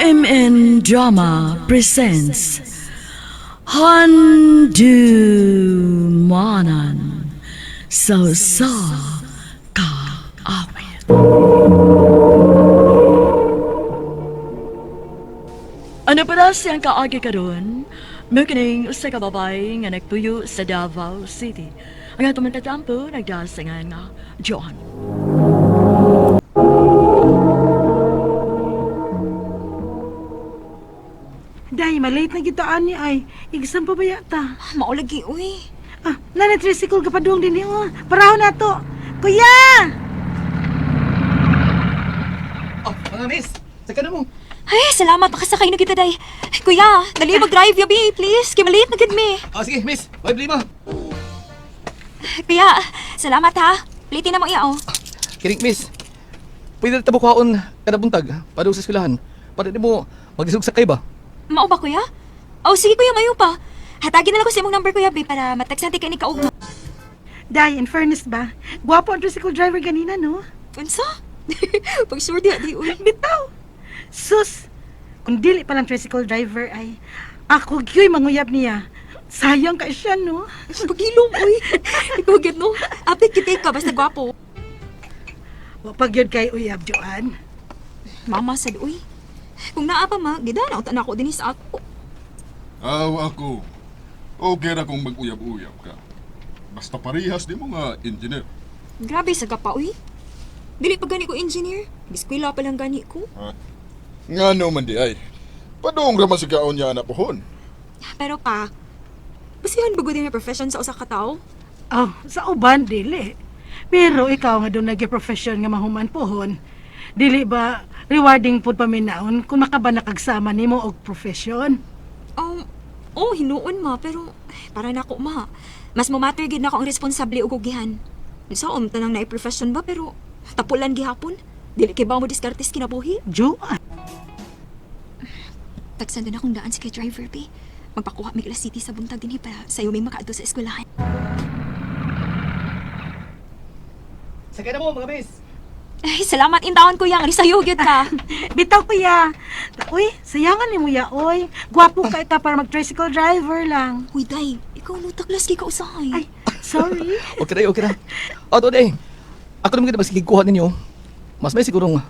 RMN Drama presents Handu Manan So Sa Ka Awit Ano para siyang kaagi karon? May kining usa ka babae nga nagtuyo sa Davao City. Ang atong matatampo nagdasangan nga John. Day, malate na kita ani ay. Igsam pa ba yata? Maulagi, uy. Ah, nana tricycle ka pa doon din oh. Paraho na to. Kuya! Oh, mga miss! Saka na mo! Ay, salamat makasakay na kita, day. Kuya, dali mag-drive yabi, please. Kaya maliit na gid me. Oh, sige, miss! May problema! Kuya, salamat ha. Litin na mo iya, oh. Kiring, miss! Pwede na tabukhaon kada buntag para sa eskwelahan. Para di mo magisog sa kay ba? Mao ba, kuya? Oh, sige, kuya, mayo pa. Hatagin na lang ko sa imong number, kuya, be, para matagsanti ka ni kaugma. Day, in fairness ba? Gwapo ang tricycle driver ganina, no? Unsa? Pag sure di, di, uy. Bitaw! Sus! Kung dili palang tricycle driver ay ako gyoy manguyab niya. Sayang ka siya, no? Pagilom, uy. Ikaw, gid, no? Apit kita ka, basta gwapo. Wapag yun kay uyab, Joan. Mama, sad, uy. Kung naa pa, ma, gidana, utan ako din sa ako. Aw ako. Okay ra kung mag-uyab-uyab ka. Basta parihas di mo nga engineer. Grabe sa gapa, uy. Dili pa gani ko engineer. Biskwila pa lang gani ko. Nga no man di ay. Padung ra man sigaon niya na pohon. Pero pa, basihan ba din na profession sa usa ka tawo? Oh, sa uban, dili. Pero ikaw nga doon nag-profession nga mahuman pohon. Dili ba rewarding pud paminaon kung makaba nakagsama nimo og profession? Um, oh, hinuon ma, pero eh, para na ako ma. Mas mumatter gid na ako ang responsable ug ugihan. Sa um tanang na profession ba pero tapulan gihapon. Dili kay ba mo diskartes kinabuhi? Joan, Tagsan din akong daan sa kay driver B. Magpakuha mi City sa buntag dinhi para sayo may makaadto sa eskwelahan. Saka na mo, mga miss! Ay, salamat in taon kuya, nga sayo gyud ka. bitaw kuya. Uy, sayangan ni mo ya, oy. Gwapo ka ita para mag-tricycle driver lang. Uy, day, ikaw no taklas kay ka usahay. Ay, sorry. Okay na, okay na. O, to day. Ako naman kita mas kikuha ninyo. Mas may sigurong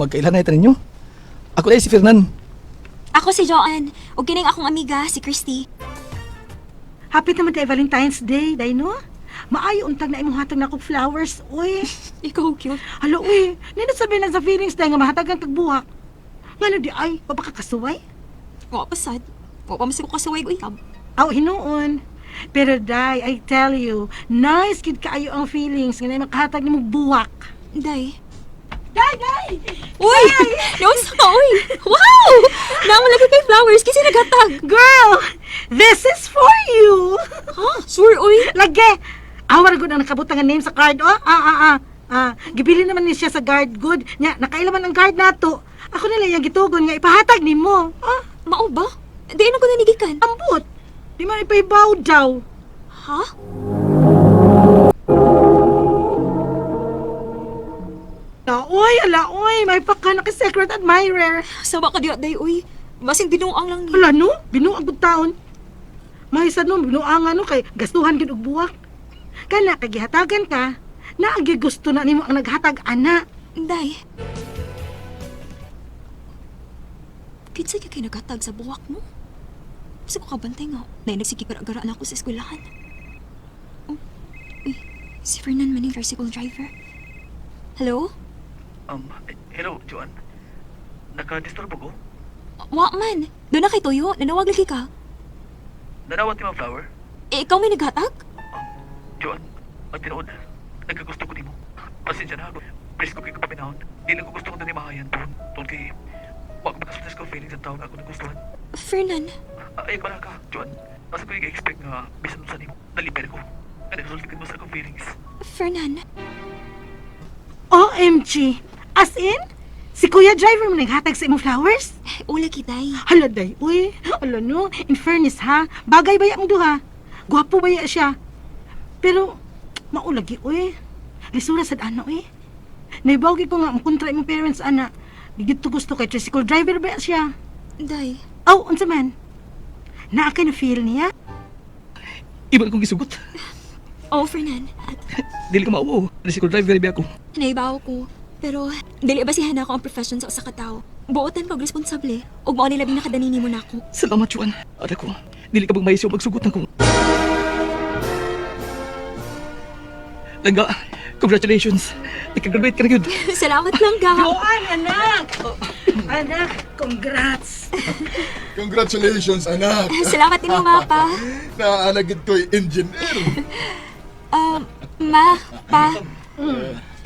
magkailan na ito ninyo. Ako day si Fernan. Ako si Joanne, ug kining akong amiga si Christy. Happy naman tayo Valentine's Day, day no? Maayo untag na imong hatag na kog flowers, uy. Ikaw cute. Halo, uy. Nino sabi na sa feelings day nga mahatagan kag buhak. Ngano di ay, papakakasuway? Wa pa sad. Wa pa masig ko kasaway uy. Aw, hinuon. Pero day, I tell you, nice kid kaayo ang feelings nga na makahatag nimo buwak. Day. Day, day! Uy! Ka, uy! Wow! Naman lagi kay flowers kasi naghatag. Girl, this is for you. Ha? Sure, uy. Lagi. Awar gud ang nakabutang nga name sa card, oh. Ah, ah, ah. Ah, gibili naman ni siya sa guard good. Nya, nakailaman ang guard nato. Ako nila yung gitugon nga ipahatag nimo. Ah, Mao ba? Di na ko nanigikan. ambot. Di man ipaibaw daw. Ha? Laoy, alaoy, may paka na secret admirer. Sawa ka diya, day, uy. Basing binuang lang ni. Wala no, binuang gud taon. May isa no, binuang ano kay gastuhan gid og buwak. Kana kay gihatagan ka, naagi gusto na nimo ang naghatag ana. Day. Kinsa ka kay naghatag sa buwak mo? Kasi ko kabantay nga. Nay nagsikigara-gara na ako sa eskwelahan. Oh, uy, si Fernan man yung tricycle driver. Hello? Um, hello, Joan. Naka-disturb ako? Wa man. Doon na kay Toyo. Nanawag lagi ka. Nanawat ni Ma'am Flower? Eh, ikaw may naghatag? Joan, ang tinood, nagkagusto ko ni mo. Pasensya na ako. Please ko kayo kapaminahon. Di lang ko gusto ko na ni Mahayan doon. Doon kay... Wag makasundas ko feelings ang tao na ako nagustuhan. Fernan. Uh, ayun pala ka, Joan. Nasa ko yung expect nga bisan sa ni mo. Naliper ko. Nga nagsultikan mo sa akong feelings. Fernan. OMG. As in? Si Kuya Driver mo naghatag sa imong flowers? Ula kitay. Hala day, uy. Hala no, in fairness ha, bagay ba ang duha? Gwapo ba ya siya? Pero, maulagi, uy. Lisura sad ana, uy. Naibawgi ko nga ang kontra imong parents, ana. Gigito gusto kay tricycle driver ba siya? Day, Aw, unsa man? Naa ka na feel niya? Iban kong gisugot. oh Fernan, Dili ka mauo. Tricycle driver ba ako. naibaw ko. Pero, dili basihan ako ang profession sa usa ka tawo. Buotan kog responsable, ug mao ni labing nakadanini mo nako. Salamat, Juan. At ako, dili ka bang maisyo magsugot ng kong... Langga, congratulations. Nakagraduate ka na yun. Salamat lang ga. Joan, anak! anak, congrats! Congratulations, anak! Salamat din nga pa. Naaalagid ko'y engineer. Um, ma, pa.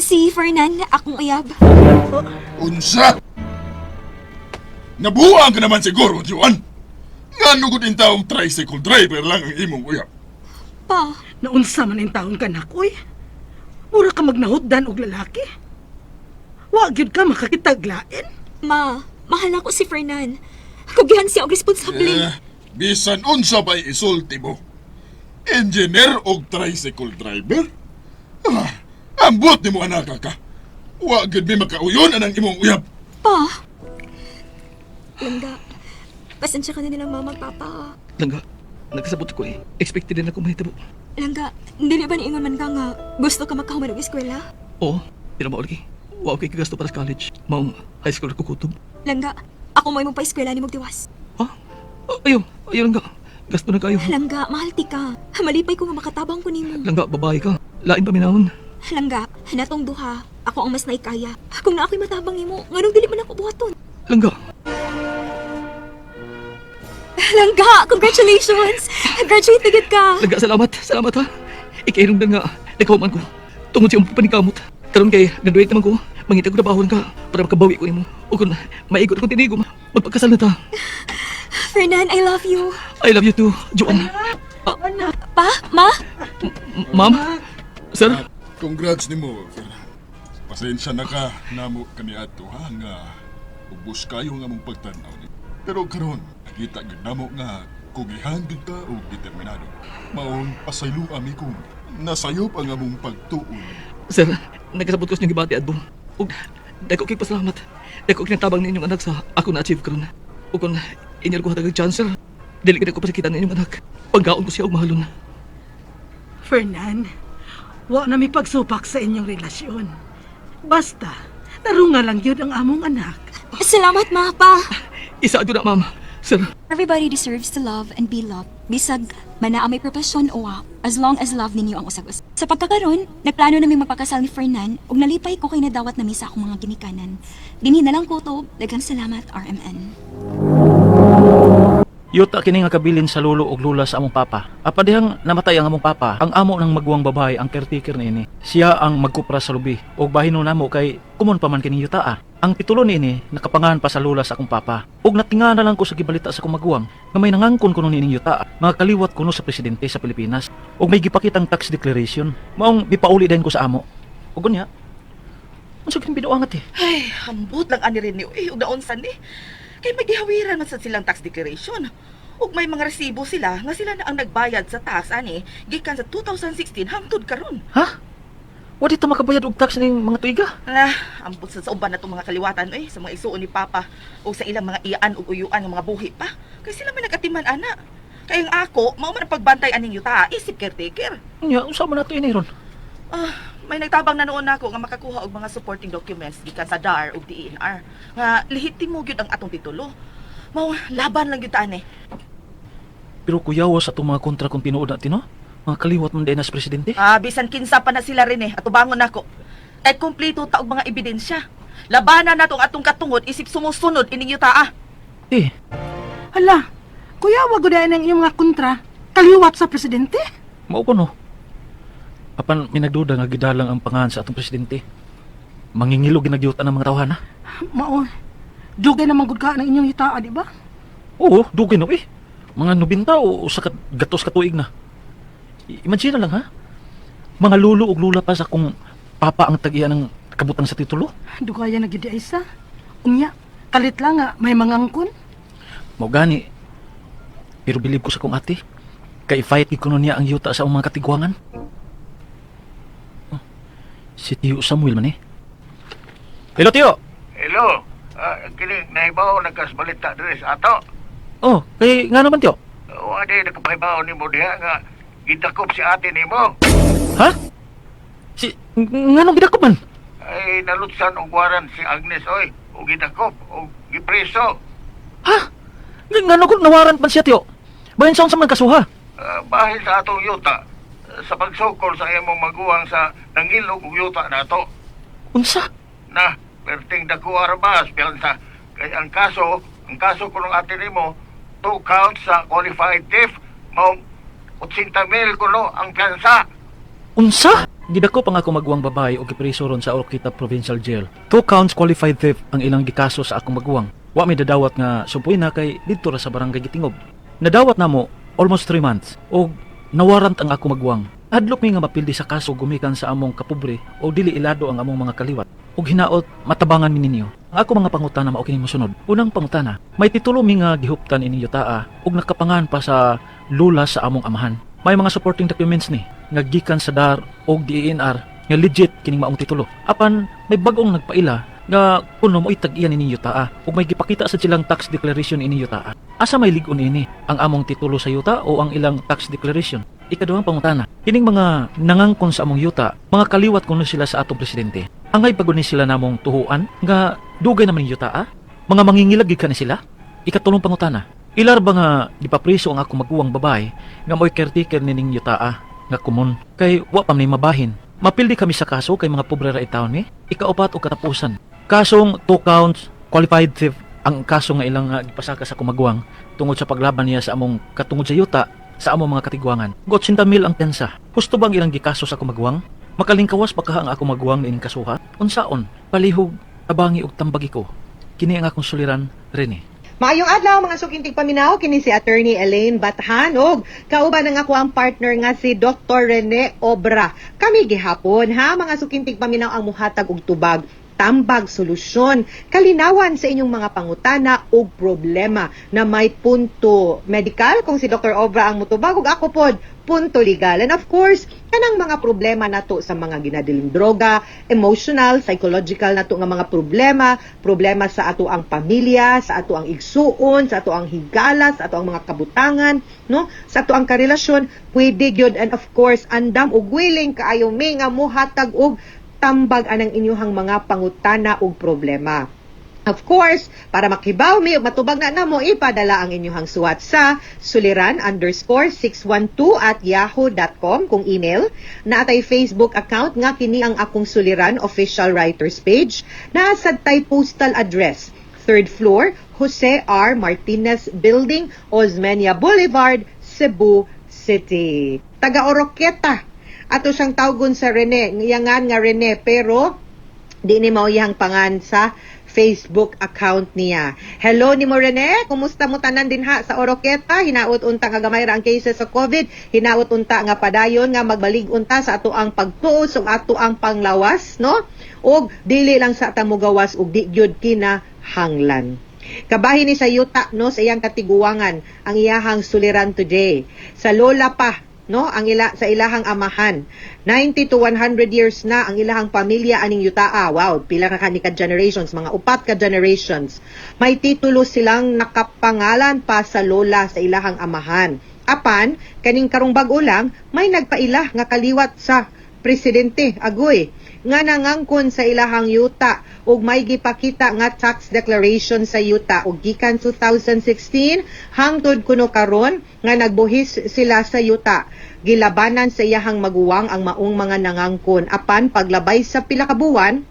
Si Fernan, akong uyab. Unsa? Nabuang ka naman siguro, Juan. Nga nugod in taong tricycle driver lang ang imong uyap. Pa, Naunsa man ang taon ka na, uy. Mura ka magnahutdan og lalaki. Wa gyud ka makakitaglain. ma, mahal ako si Fernan. Kugihan siya og responsable. Eh, bisan unsa pa'y isulti mo. Engineer o tricycle driver? Ah, ambot ni mo anak ka. Wa gud mi makauyon anang imong uyab. Pa! Langga, pasensya ka na nilang mama at papa. Langga, nagkasabot ko eh. Expected din ako mahitabo. Langga, dili ba niingon man ka nga gusto ka makahuman og eskwela? Oo, pero maulagi. Wa ako kagasto para sa college. Maong high school ko kutob. Langga, ako mo imong pa-eskwela ni Mugtiwas. Ha? Oh, ayaw, ayaw langga. Gasto na kayo. Langga, mahal ti ka. Malipay ko nga makatabang ko nimo. Langga, babae ka. Lain pa minahon. Langga, hanatong duha. Ako ang mas naikaya. Kung na ako'y matabang nimo, nganong dili man ako buhaton. Langga, Langga, congratulations! Graduate agad ka! langga, salamat. Salamat ha. Ikainom na nga. Nagkawaman ko. Tungod siya ang panikamot. Karon kay graduate naman ko. Mangita ko na bahon ka para makabawi ko nimo. O kung maigot ko tinigo, magpagkasal na ta. Fernan, I love you. I love you too, Joan. Pa? Ma? M- Ma'am? Sir? Congrats ni mo, Fer. Pasensya na ka namo kaniadto ha nga ubos kayo nga mong pagtanaw ni. Pero karon nakita namo nga kugihan gid ka og determinado. Maong pasaylo ami kong nasayop ang among pagtuon. Sir, nagkasabot ko sa inyong gibati adbo. Ug dako kay pasalamat. Dako kinatabang ninyong anak sa ako na-achieve karon. Ug kung inyong ko hatag chance, sir, dili ko pasakitan ninyong anak. Pagkaon ko siya og mahalon. Fernan, wa na mi pagsupak sa inyong relasyon. Basta, tarunga lang yun ang among anak. Salamat, ma, pa. Isa ado na, ma'am. Sir, Everybody deserves to love and be loved. Bisag, mana ang may propesyon o as long as love ninyo ang usag-us. Sa pagkakaroon, nagplano namin magpakasal ni Fernan ug nalipay ko kay nadawat na misa akong mga ginikanan. Dinhi na lang ko to, daghang salamat, RMN. Yuta kini nga kabilin sa lulo ug lula sa among papa. Apa dihang namatay ang among papa, ang amo ng magwang babae ang caretaker niini. Siya ang magkupra sa lubi ug bahino namo kay kumon pa man kini yuta. ah. Ang titulo niini nakapangahan pa sa lula sa akong papa. Ug natinga na lang ko sa gibalita sa akong magwang nga may nangangkon kuno niining yuta. Mga kaliwat kuno sa presidente sa Pilipinas ug may gipakitang tax declaration. Maong bipauli din ko sa amo. Ug unya, Unsa kini binuangat eh? Ay, hambot lang ani rin ni Uy, ug naunsan ni. Kay may gihawiran man sa silang tax declaration. Ug may mga resibo sila nga sila na ang nagbayad sa tax ani gikan sa 2016 hangtod karon. Ha? Wa dito makabayad og tax ning mga tuiga. Ah, ambot sa uban na mga kaliwatan eh, sa mga isuon ni Papa o sa ilang mga iyaan ug uyuan ng mga buhi pa. Kay sila may nagatiman ana. Kay ang ako, mao man pagbantay aning yuta, isip caretaker. Unya, unsa man nato ini ron? Ah, may nagtabang na noon nako nga makakuha og mga supporting documents gikan sa DAR ug DENR nga lehitimo gyud ang atong titulo. Mao laban lang gyud ta ani. Pero kuyawa sa itong mga kontra kung tinuod natin, no? Mga kaliwat man din as presidente. Ah, bisan kinsa pa na sila rin eh, atubangon nako. Kay kumpleto ta og mga ebidensya. Labanan na tong atong katungod isip sumusunod ining yuta ah. Eh, Hala, kuya, wag gudayan ang iyong mga kontra. Kaliwat sa presidente. mao ko no. Apan minagduda nga gidalang ang pangahan sa atong presidente. Mangingilo ginagyutan ng mga tawhana. Mao, dugay na manggod ka ng inyong itaa, di ba? Oo, dugay na eh. Mga nubinta o sa kat- gatos katuig na. I- Imagine na lang ha. Mga lulo ug lula pa sa kung papa ang tagiya ng kabutang sa titulo. Dugaya na gid ay isa. Unya, kalit lang nga, may mga angkon. Mao gani. Pero bilib ko sa kong ate. Kay fight gid kuno niya ang yuta sa mga katigwangan. Si Tio Samuel man eh. Hello Tio. Hello. Ah, kini nahibaw nagkasbalita diri sa ato. Oh, kay nga naman tiyo. Wa di nakapahibaw nimo diha nga gidakop si ate nimo. Ha? Si ng- nga nung gidakop man. Ay nalutsan og waran si Agnes oy. O gidakop o gipreso. Ha? Nga nga nung nawaran man siya tiyo. Bayan sa man kasuha. Ah, bahin sa atong yuta sa pagsukol sa imong maguwang sa nangilog og yuta nato. Unsa? Na perting dako arabas piyansa kay ang kaso ang kaso kuno ate nimo two counts sa qualified theft mao 80 mil kuno ang piyansa. Unsa? Gidakop ang ako magwang babae o gipreso ron sa Orquita Provincial Jail. Two counts qualified theft ang ilang gikaso sa akong magwang. Wa may dadawat nga sumpuin na kay didto ra sa barangay Gitingob. Nadawat namo almost 3 months o nawarant ang ako magwang. Adlok mi nga mapildi sa kaso gumikan sa among kapobre o dili ilado ang among mga kaliwat. ug hinaot matabangan mi ninyo. Ang ako mga pangutana mao kini mosunod. Unang pangutana, may titulo mi nga gihuptan ininyo taa ug nakapangan pa sa lula sa among amahan. May mga supporting documents ni nga gikan sa DAR ug DENR nga legit kining maong titulo. Apan may bagong nagpaila nga kuno mo itag-iya ninyo taa ug may gipakita sa silang tax declaration ininyo taa. Asa may ligon ini ang among titulo sa yuta o ang ilang tax declaration? Ikaduhang pangutana, kining mga nangangkon sa among yuta, mga kaliwat kuno sila sa atong presidente. Angay paguni sila namong tuhuan nga dugay naman yung yuta ah? Mga mangingilag ka ni sila? Ikatulong pangutana, ilar ba nga gipapriso ang ako maguwang babae nga mo'y caretaker nining yuta ah, nga kumon kay wa pa ni mabahin. Mapildi kami sa kaso kay mga pobre ra itawon mi. Ikaupat o katapusan. Kasong two counts qualified theft ang kaso nga ilang uh, gipasaka sa kumagwang tungod sa paglaban niya sa among katungod sa yuta sa among mga katigwangan. Got mil ang tensa. Gusto bang ilang gikaso sa kumagwang? Makalingkawas pa ang ako magwang ining kasuha? Unsaon? Palihog, abangi ug tambagi ko. Kini ang akong suliran, Rene. Maayong adlaw mga sukintig paminaw kini si Attorney Elaine Bathanog. Kauban ng ako ang partner nga si Dr. Rene Obra. Kami gihapon ha mga sukintig paminaw ang muhatag og tubag tambag solusyon, kalinawan sa inyong mga pangutana o problema na may punto medical kung si Dr. Obra ang mutubag ug ako pod punto legal. And of course, kanang mga problema nato sa mga ginadiling droga, emotional, psychological nato nga mga problema, problema sa ato ang pamilya, sa ato ang igsuon, sa ato ang higala, sa ato ang mga kabutangan, no? Sa ato ang karelasyon, pwede gyud and of course andam ug willing kaayo mi nga mohatag og tambag anang inyuhang mga pangutana ug problema. Of course, para makibaw mi matubag na namo ipadala ang inyuhang suwat sa suliran underscore 612 at yahoo.com kung email. Naatay Facebook account nga kini ang akong suliran official writers page. Naasad tay postal address. Third floor, Jose R. Martinez Building, Osmeña Boulevard, Cebu City. Taga Oroqueta. Ato siyang tawgon sa Rene, iyangan nga Rene, pero di ni mao iyang pangan sa Facebook account niya. Hello ni mo Rene, kumusta mo tanan din ha sa Oroqueta? Hinaot unta nga gamay ra ang cases sa COVID, hinaot unta nga padayon nga magbalig unta sa ato ang pagtuos ug ato ang panglawas, no? Og dili lang sa tamo gawas ug di gyud kina hanglan. Kabahin ni sa yuta no sa iyang katiguangan ang iyahang suliran today. Sa lola pa no? Ang ila sa ilahang amahan. 90 to 100 years na ang ilahang pamilya aning yutaa. Wow pila ka kani ka generations mga upat ka generations. May titulo silang nakapangalan pa sa lola sa ilahang amahan. Apan kaning karong bag-o lang may nagpaila nga kaliwat sa presidente agoy nga nangangkon sa ilahang yuta ug may gipakita nga tax declaration sa yuta ug gikan 2016 hangtod kuno karon nga nagbuhis sila sa yuta. Gilabanan sa iyahang maguwang ang maong mga nangangkon. Apan paglabay sa pila ka buwan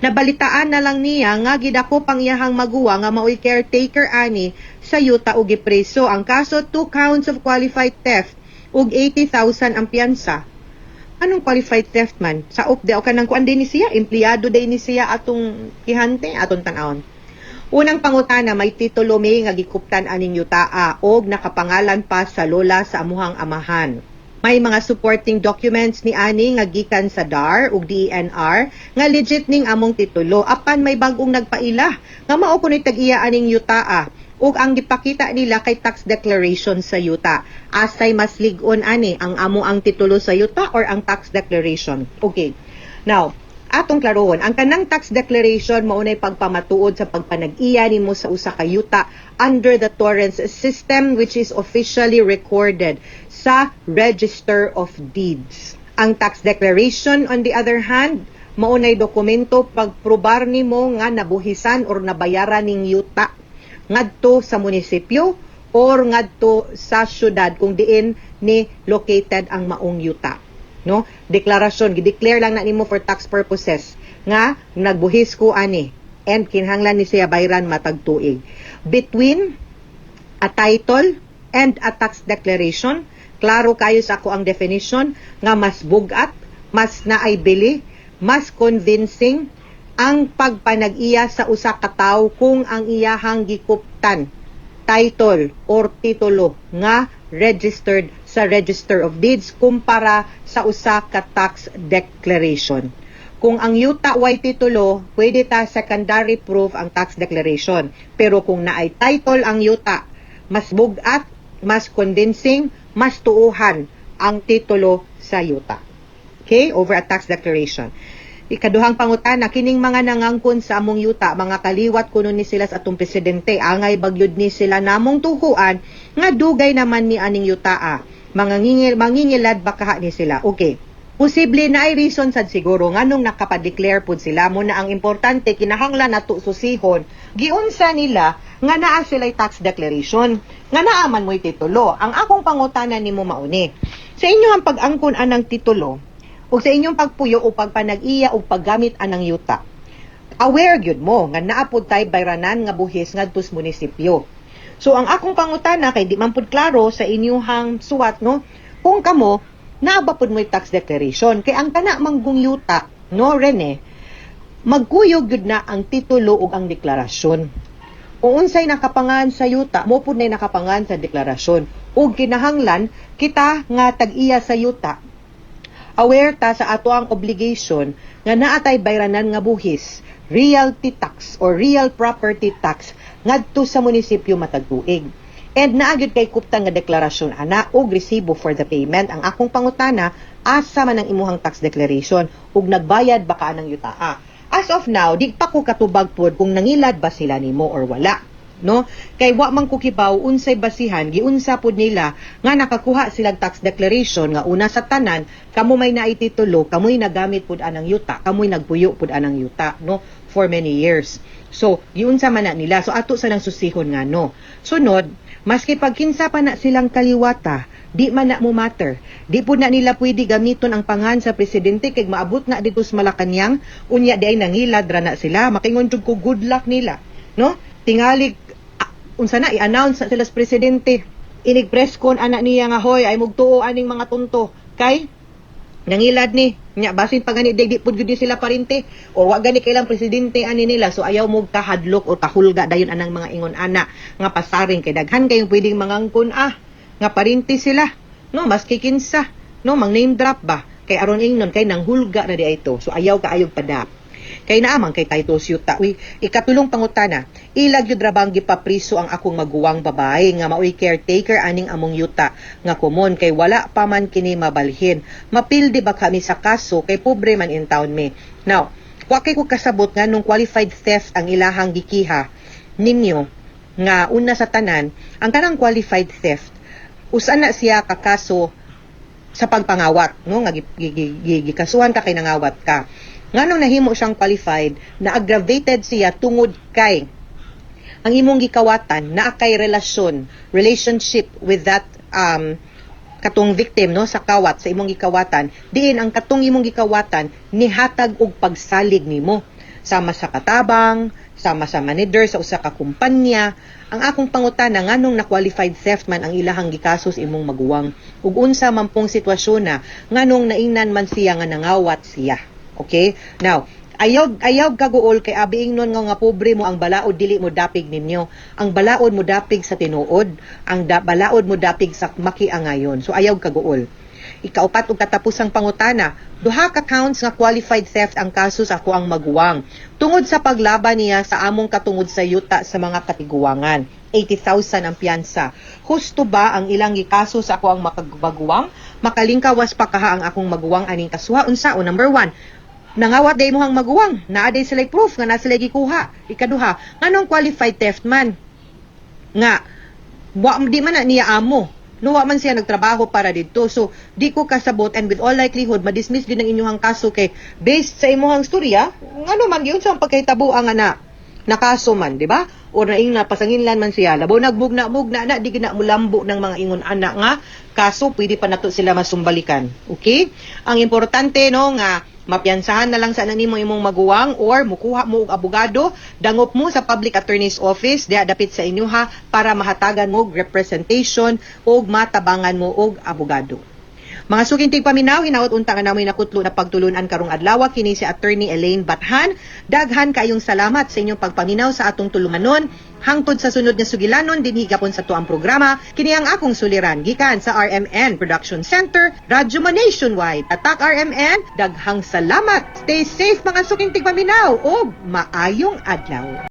nabalitaan na lang niya nga gidako pang iyahang maguwang nga maoy caretaker ani sa yuta ug gipreso. Ang kaso two counts of qualified theft ug 80,000 ang piyansa Anong qualified theft man? Sa upde o kanang kuan din siya, empleyado din ni siya atong kihante, atong tanawon. Unang pangutana may titulo may nga gikuptan aning yutaa og nakapangalan pa sa lola sa amuhang amahan. May mga supporting documents ni ani nga gikan sa DAR ug DENR nga legit ning among titulo apan may bagong nagpaila nga mao kuno'y tag-iya aning yutaa ug ang gipakita nila kay tax declaration sa yuta. Asay mas ligon ani ang amo ang titulo sa yuta or ang tax declaration. Okay. Now, atong klarohon ang kanang tax declaration maunay pagpamatuod sa pagpanag-iya nimo sa usa ka yuta under the Torrens system which is officially recorded sa Register of Deeds. Ang tax declaration on the other hand maunay dokumento pagprobar nimo nga nabuhisan or nabayaran ning yuta ngadto sa munisipyo or ngadto sa syudad kung diin ni located ang maong yuta no? Deklarasyon gideclare lang na nimo for tax purposes nga nagbuhis ko ani and kinahanglan ni siya bayran matag tuig. Between a title and a tax declaration klaro kayo sa ako ang definition nga mas bugat mas naay bili mas convincing ang pagpanag-iya sa usa ka tawo kung ang iyahang gikuptan title or titulo nga registered sa Register of Deeds kumpara sa usa ka tax declaration. Kung ang yuta way titulo, pwede ta secondary proof ang tax declaration. Pero kung naay title ang yuta, mas bugat, mas convincing, mas tuuhan ang titulo sa yuta. Okay? Over a tax declaration. Ikaduhang pangutana, kining mga nangangkon sa among yuta, mga kaliwat kuno ni sila sa atong presidente, angay bagyod ni sila namong tuhuan, nga dugay naman ni aning yutaa. Mga ngingil, mangingilad bakaha ni sila. Okay. Posible na ay reason sad siguro nganong nakapadeclare pud sila mo na ang importante kinahanglan nato susihon giunsa nila nga naa sila'y tax declaration nga naa man mo'y titulo ang akong pangutana nimo mauni sa inyo ang pag-angkon anang titulo o sa inyong pagpuyo o pagpanag-iya o paggamit anang yuta. Aware gyud mo nga naapod tay bayranan nga buhis ngadto sa munisipyo. So ang akong pangutana kay di man pud klaro sa inyong suwat no kung kamo naaba pud mo'y tax declaration kay ang kana manggong yuta no Rene magkuyog gyud na ang titulo ug ang deklarasyon. Kung unsay nakapangan sa yuta, mo pud nay nakapangan sa deklarasyon. Ug kinahanglan kita nga tag-iya sa yuta aware ta sa ato ang obligation nga naatay bayranan nga buhis realty tax or real property tax ngadto sa munisipyo matag tuig. And naagid kay kuptan nga deklarasyon ana og resibo for the payment ang akong pangutana asa man ang imuhang tax declaration ug nagbayad ba ka ng yutaa. As of now, di pa ko katubag pod kung nangilad ba sila nimo or wala no? Kay wa man ko kibaw unsay basihan giunsa pod nila nga nakakuha silang tax declaration nga una sa tanan kamo may naititulo kamoy nagamit pod anang yuta kamoy nagpuyo pod anang yuta no? For many years. So giunsa man na nila. So ato sa lang susihon nga no? Sunod maski pagkinsa pa na silang kaliwata di man na mo matter. Di po na nila pwede gamiton ang pangan sa presidente kay maabot na dito sa Malacanang. Unya di ay nangilad ra na sila. Makingon jud ko good luck nila no? Tingali ah, unsa na i-announce na sila sa presidente. Inig con anak niya nga hoy ay mugtuo aning mga tunto. Kay nangilad ni nya basin pa gani di pud gyud sila parinte. O wa gani kailang presidente ani nila so ayaw mo kahadlok o kahulga dayon anang mga ingon ana nga pasaring. Kay daghan kayong pwedeng mangangkon ah nga parinte sila. No maski kinsa. No mang name drop ba? Kay aron ingnon kay nang hulga na di ito so ayaw ka ayog pada kay naamang kay title yuta uy ikatulong pangutana. Ilag yud ra bang gipapriso ang akong maguwang babae nga maoy caretaker aning among yuta. Nga kumon kay wala pa man kini mabalhin. Mapildi ba kami sa kaso? Kay pobre man in town me. Now wa kay ko kasabot nga nung qualified theft ang ilahang gikiha. Ninyo nga una sa tanan ang kanang qualified theft usa na siya kakaso sa pagpangawat no? Nga gi- gi- gi- gi- gikasuhan ka kay nangawat ka nganong nahimo siyang qualified na aggravated siya tungod kay ang imong gikawatan naa kay relasyon relationship with that um katong victim no sa kawat sa imong gikawatan. Diin ang katong imong gikawatan nihatag og pagsalig nimo. Sama sa katabang sama sa manager sa usa ka kumpanya. Ang akong pangutana nganong na qualified theft man ang ilahang gikasos imong maguwang. Ug unsa man pong sitwasyon na nganong naingnan man siya nga nangawat siya okay? Now ayaw ayaw kaguol kay abiing nun nga nga pobre mo ang balaod dili mo dapig ninyo. Ang balaod mo dapig sa tinuod ang da, balaod mo dapig sa makiangayon. So ayaw kaguol ikaupat ug katapusang pangutana duha ka counts nga qualified theft ang kaso sa ako ang maguwang. Tungod sa paglaban niya sa among katungod sa yuta sa mga katiguangan 80,000 ang piyansa. Husto ba ang ilang gikaso sa ako ang makagbaguwang? Makalingkawas pa kaha ang akong maguwang aning kasuha. Unsa o number one, Nangawat day mo hang maguwang, naa day sila proof nga na sila gikuha. Ikaduha, nganong qualified theft man? Nga, wa di man na niya amo. No, wa man siya nagtrabaho para dito. So, di ko kasabot and with all likelihood, madismiss din ang inyong kaso kay based sa imuhang storya, ano man yun sa pagkahitabo ang ana na kaso man, di ba? O na ing napasanginlan man siya. Labo nagbugna mugna na di gina mulambo ng mga ingon ana nga kaso pwede pa nato sila masumbalikan. Okay? Ang importante no nga mapiyansahan na lang sa nimo imong maguwang or mukuha mo og abogado, dangop mo sa public attorney's office diha dapit sa inyo ha para mahatagan mo og representation og matabangan mo og abogado. Mga sukintig paminaw, hinaot unta nga namoy nakutlo na pagtulunan karong adlaw kini si Attorney Elaine Bathan. Daghan kayong salamat sa inyong pagpaminaw sa atong tulunganon. Hangtod sa sunod nga sugilanon dinhi gapon sa tuang programa, kini ang akong suliran gikan sa RMN Production Center, Radyo Man Nationwide. Atak RMN, daghang salamat. Stay safe mga sukintig paminaw o maayong adlaw.